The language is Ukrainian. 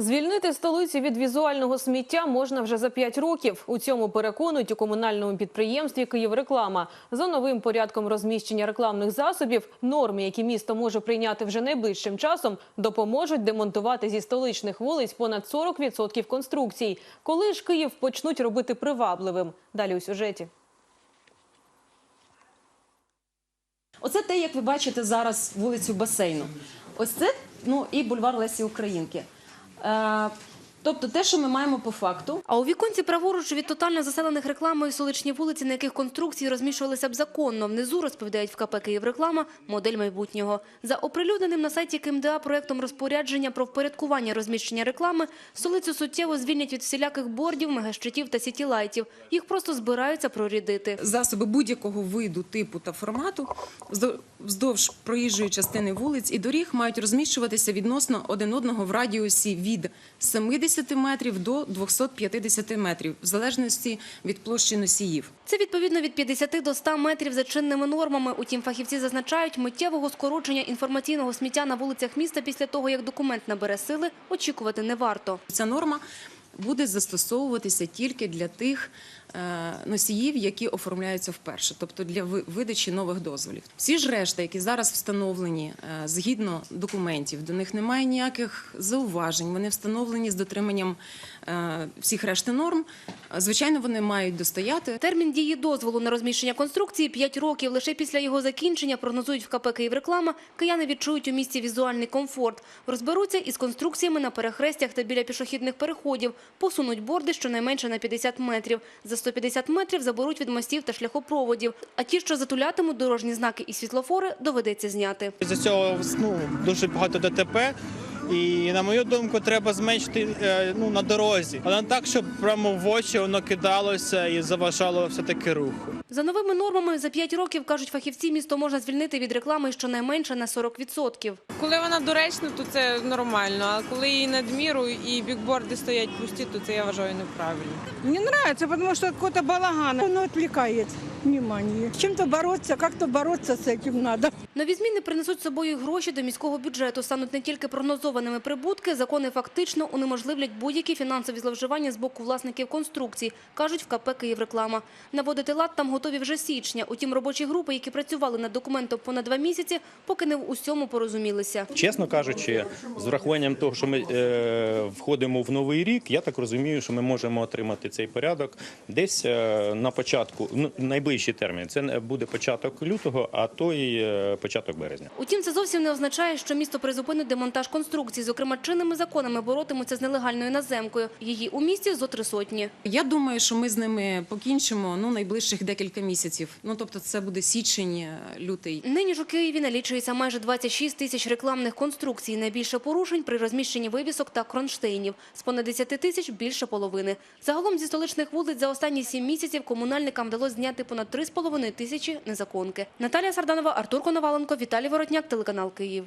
Звільнити столицю від візуального сміття можна вже за 5 років. У цьому переконують у комунальному підприємстві «Київреклама». За новим порядком розміщення рекламних засобів, норми, які місто може прийняти вже найближчим часом, допоможуть демонтувати зі столичних вулиць понад 40% конструкцій. Коли ж Київ почнуть робити привабливим? Далі у сюжеті. Оце те, як ви бачите зараз вулицю басейну. Ось це ну і бульвар Лесі Українки. Е, тобто те, що ми маємо по факту. А у віконці праворуч від тотально заселених рекламою столичні вулиці, на яких конструкції розміщувалися б законно. Внизу розповідають в КП «Київреклама» модель майбутнього. За оприлюдненим на сайті КМДА проектом розпорядження про впорядкування розміщення реклами, столицю суттєво звільнять від всіляких бордів, мегащитів та сітілайтів. Їх просто збираються прорідити. Засоби будь-якого виду, типу та формату вздов- вздовж проїжджої частини вулиць і доріг мають розміщуватися відносно один одного в радіусі від 70 метрів до 250 метрів, в залежності від площі носіїв. Це відповідно від 50 до 100 метрів за чинними нормами. Утім, фахівці зазначають, миттєвого скорочення інформаційного сміття на вулицях міста після того, як документ набере сили, очікувати не варто. Ця норма буде застосовуватися тільки для тих е, носіїв, які оформляються вперше, тобто для видачі нових дозволів. Всі ж решта, які зараз встановлені е, згідно документів, до них немає ніяких зауважень. Вони встановлені з дотриманням е, всіх решти норм. Звичайно, вони мають достояти. Термін дії дозволу на розміщення конструкції – 5 років. Лише після його закінчення, прогнозують в КП «Київреклама», кияни відчують у місті візуальний комфорт. Розберуться із конструкціями на перехрестях та біля пішохідних переходів. Посунуть борди щонайменше на 50 метрів. За 150 метрів заберуть від мостів та шляхопроводів. А ті, що затулятимуть дорожні знаки і світлофори, доведеться зняти. З цього ну, дуже багато ДТП. І на мою думку, треба зменшити е, ну, на дорозі, але не так, щоб прямо в очі воно кидалося і заважало все-таки руху. За новими нормами за 5 років, кажуть фахівці, місто можна звільнити від реклами щонайменше на 40%. Коли вона доречна, то це нормально. А коли її надміру і бікборди стоять пусті, то це я вважаю неправильно. Мне нравится, потому что какой-то балаган, он отвлекает внимание. С чем-то бороться, как-то бороться с этим надо. Нові зміни принесуть з собою гроші до міського бюджету. Стануть не тільки прогнозованими прибутки, закони фактично унеможливлять будь-які фінансові зловживання з боку власників конструкцій, кажуть в КП «Київреклама». Наводити лад там готові вже з січня. Утім, робочі групи, які працювали над документом понад два місяці, поки не в усьому порозумілися. Чесно кажучи, з врахуванням того, що ми е, входимо в новий рік, я так розумію, що ми можемо отримати цей порядок десь е, на початку, ну, найближчий термін. Це не буде початок лютого, а то й е, початок березня. Утім, це зовсім не означає, що місто призупинить демонтаж конструкцій. Зокрема, чинними законами боротимуться з нелегальною наземкою. Її у місті зо три сотні. Я думаю, що ми з ними покінчимо ну найближчих декілька місяців. Ну тобто, це буде січень, е, лютий. Нині ж у Києві налічується майже 26 тисяч рекламних конструкцій. Найбільше порушень при розміщенні вивісок та кронштейнів. З понад 10 тисяч – більше половини. Загалом зі столичних вулиць за останні 7 місяців комунальникам вдалося зняти понад 3,5 тисячі незаконки. Наталія Сарданова, Артур Коноваленко, Віталій Воротняк, телеканал Київ.